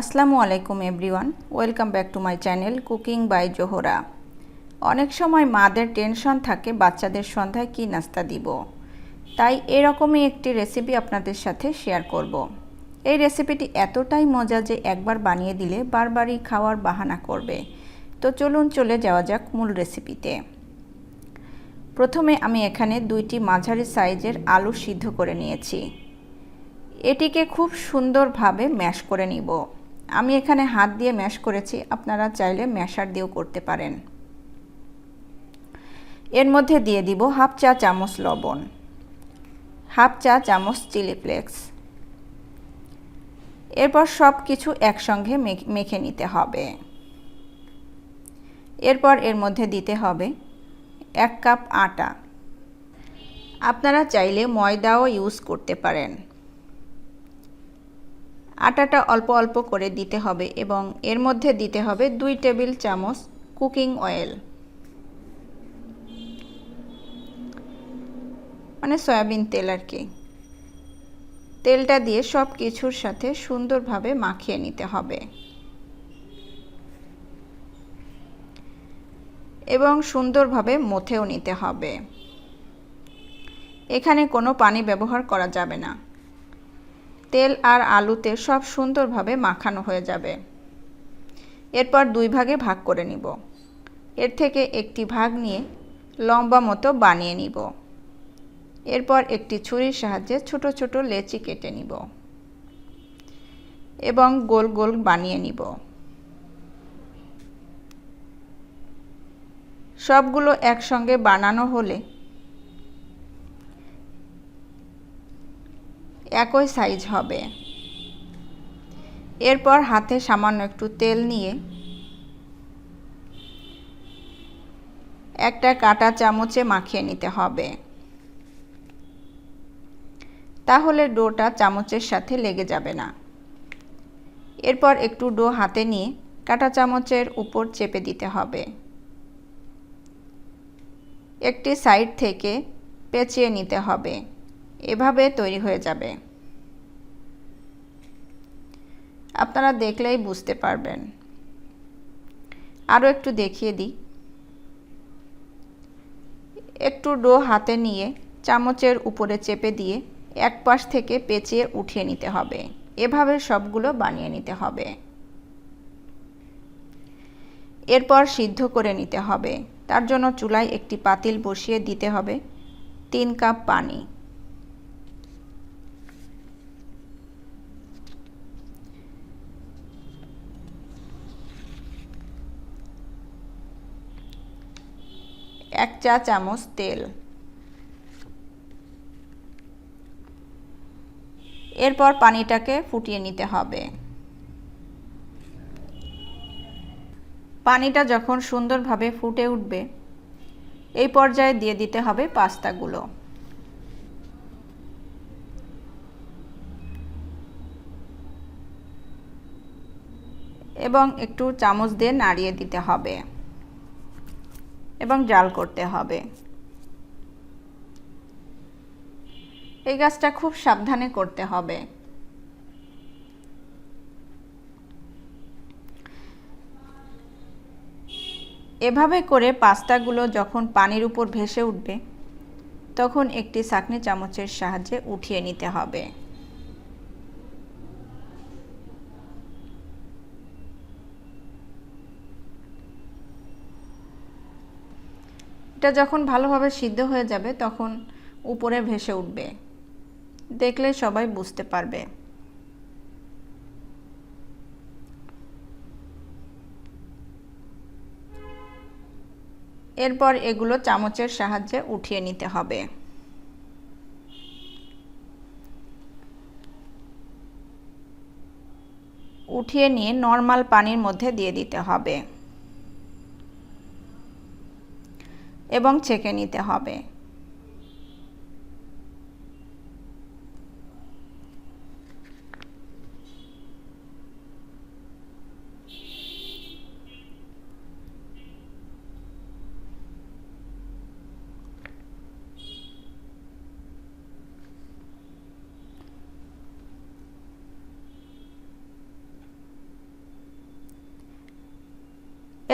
আসসালামু আলাইকুম everyone, welcome back to my channel cooking by Zohra. অনেক সময় মাদের টেনশন থাকে বাচ্চাদের সন্ধ্যায় কী নাস্তা দিব। তাই এরকমই একটি রেসিপি আপনাদের সাথে শেয়ার করব। এই রেসিপিটি এতটাই মজা যে একবার বানিয়ে দিলে বারবারই খাওয়ার বাহানা করবে। তো চলুন চলে যাওয়া যাক মূল রেসিপিতে। প্রথমে আমি এখানে দুইটি মাঝারি সাইজের আলু সিদ্ধ করে নিয়েছি। এটিকে খুব সুন্দরভাবে ম্যাশ করে নিব। আমি এখানে হাত দিয়ে ম্যাশ করেছি, আপনারা চাইলে ম্যাশার দিয়েও করতে পারেন। এর মধ্যে দিয়ে দিব হাফ চা চামচ লবণ, হাফ চা চামচ চিলি ফ্লেক্স। এরপর সব কিছু একসঙ্গে মেখে নিতে হবে। এরপর এর মধ্যে দিতে হবে এক কাপ আটা। আপনারা চাইলে ময়দাও ইউজ করতে পারেন। আটাটা অল্প অল্প করে দিতে হবে এবং এর মধ্যে দিতে হবে দুই টেবিল চামচ কুকিং অয়েল। মানে সয়াবিন তেল আর কি। তেলটা দিয়ে সব কিছুর সাথে সুন্দরভাবে মাখিয়ে নিতে হবে। এবং সুন্দরভাবে মথেও নিতে হবে। এখানে কোনো পানি ব্যবহার করা যাবে না। তেল আর আলুতে সব সুন্দরভাবে মাখানো হয়ে যাবে। এরপর দুই ভাগে ভাগ করে নিব। এর থেকে একটি ভাগ নিয়ে লম্বা মতো বানিয়ে নিব। এরপর একটি ছুরির সাহায্যে ছোট ছোট লেচি কেটে নিব এবং গোল গোল বানিয়ে নিব। সবগুলো একসঙ্গে বানানো হলে একই সাইজ হবে। এরপর হাতে সামান্য একটু তেল নিয়ে একটা কাটা চামচে মাখিয়ে নিতে হবে। তাহলে ডোটা চামচের সাথে লেগে যাবে না। এরপর একটু ডো হাতে নিয়ে কাটা চামচের উপর চেপে দিতে হবে। একটি সাইড থেকে পেঁচিয়ে নিতে হবে। এভাবে তৈরি হয়ে যাবে। আপনারা দেখলেই বুঝতে পারবেন। আরও একটু দেখিয়ে দিই। একটু ডো হাতে নিয়ে চামচের উপরে চেপে দিয়ে এক পাশ থেকে পেঁচিয়ে উঠিয়ে নিতে হবে। এভাবে সবগুলো বানিয়ে নিতে হবে। এরপর সিদ্ধ করে নিতে হবে। তার জন্য চুলায় একটি পাতিল বসিয়ে দিতে হবে। তিন কাপ পানি। এক চা চামচ তেল। এরপর পানিটাকে ফুটিয়ে নিতে হবে। পানিটা যখন সুন্দরভাবে ফুটে উঠবে, এই পর্যায়ে দিয়ে দিতে হবে পাস্তাগুলো। এবং একটু চামচ দিয়ে নাড়িয়ে দিতে হবে। এবং জাল করতে হবে। এই গাছটা খুব সাবধানে করতে হবে। এভাবে করে পাস্তাগুলো যখন পানির উপর ভেসে উঠবে, তখন একটি চাকনি চামচের সাহায্যে উঠিয়ে নিতে হবে। এটা যখন ভালোভাবে সিদ্ধ হয়ে যাবে, তখন উপরে ভেসে উঠবে। দেখলে সবাই বুঝতে পারবে। এরপর এগুলো চামচের সাহায্যে উঠিয়ে নিতে হবে। উঠিয়ে নিয়ে নর্মাল পানির মধ্যে দিয়ে দিতে হবে। এবং ছেঁকে নিতে হবে।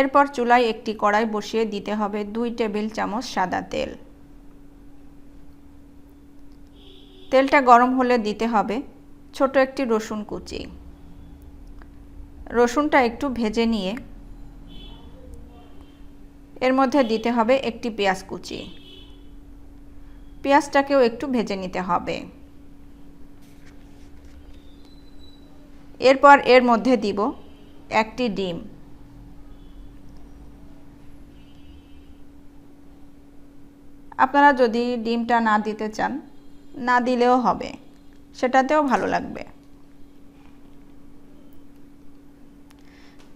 এরপর চুলায় একটি কড়াই বসিয়ে দিতে হবে দুই টেবিল চামচ সাদা তেল। তেলটা গরম হলে দিতে হবে ছোট একটি রসুন কুচি। রসুনটা একটু ভেজে নিয়ে এর মধ্যে দিতে হবে একটি পেঁয়াজ কুচি। পেঁয়াজটাকেও একটু ভেজে নিতে হবে। এরপর এর মধ্যে দিব একটি ডিম। আপনারা যদি ডিমটা না দিতে চান, না দিলেও হবে, সেটাতেও ভালো লাগবে।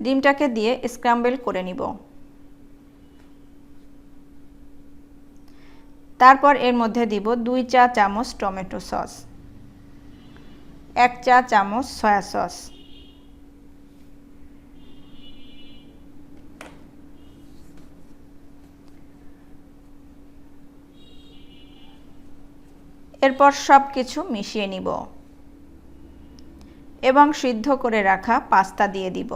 ডিমটাকে দিয়ে স্ক্রাম্বেল করে নিব। তারপর এর মধ্যে দিব দুই চা চামচ টমেটো সস, এক চা চামচ সয়া সস। এরপর সব কিছু মিশিয়ে নিব এবং সিদ্ধ করে রাখা পাস্তা দিয়ে দিব।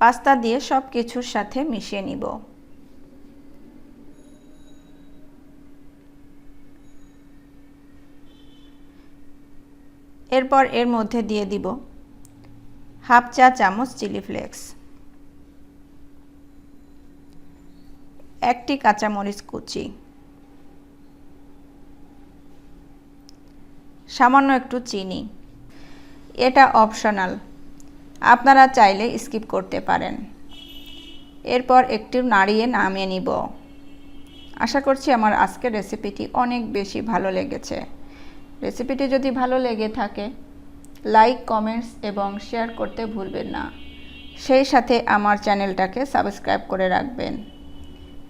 পাস্তা দিয়ে সব কিছুর সাথে মিশিয়ে নিব। এরপর এর মধ্যে দিয়ে দিব হাফ চা চামচ চিলি ফ্লেক্স। একটি কাঁচামরিচ কুচি। সামান্য একটু চিনি। এটা অপশনাল আপনারা চাইলে স্কিপ করতে পারেন। এরপর একটু নাড়িয়ে নামিয়ে নিব। আশা করছি আমার আজকের রেসিপিটি অনেক বেশি ভালো লেগেছে। রেসিপিটি যদি ভালো লেগে থাকে লাইক কমেন্টস এবং শেয়ার করতে ভুলবেন না। সেই সাথে আমার চ্যানেলটাকে সাবস্ক্রাইব করে রাখবেন।